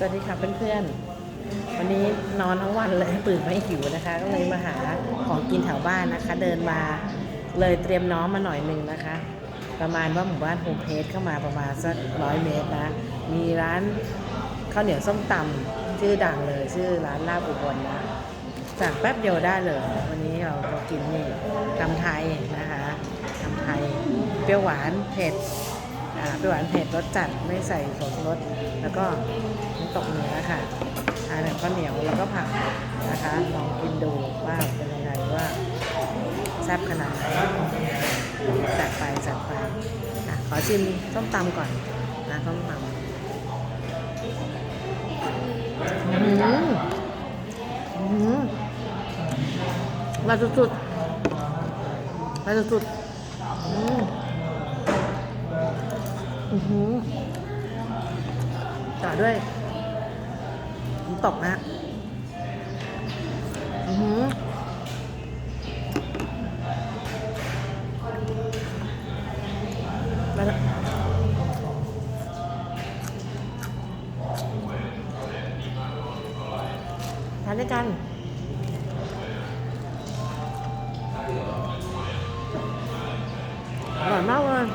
สวัสดีค่ะเพื่อนๆ วันนี้นอนทั้งวันเลยตื่นไม่หิวนะคะ ก็เลยมาหาของกินแถวบ้านนะคะ เดินมาเลยเตรียมน้องมาหน่อยหนึ่งนะคะ ประมาณว่าหมู่บ้านโฮมเพสเข้ามาประมาณสักร้อยเมตรนะ มีร้านข้าวเหนียวส้มตำชื่อดังเลย ชื่อร้านลาบอุบลนะสั่งแป๊บเดียวได้เลย วันนี้เราก็กินนี่ตำไทยนะคะตำไทยเปรี้ยวหวานเผ็ด เปรี้ยวหวานเผ็ดรสจัดไม่ใส่ผงรสแล้วก็น้ำตกเนื้อค่ะทานกับข้าวเหนียวแล้วก็ผักนะคะลองกินดูว่าเป็นยังไงว่าแซ่บขนาดไหนจัดไปจัดไปอะขอชิมส้มตำก่อนนะส้มตำอืมอืมมาสุดๆมาสุดๆอืมอือหือ ต่อด้วยน้ำตกนะอือหือมาละทานด้วยกันอร่อยมากเลย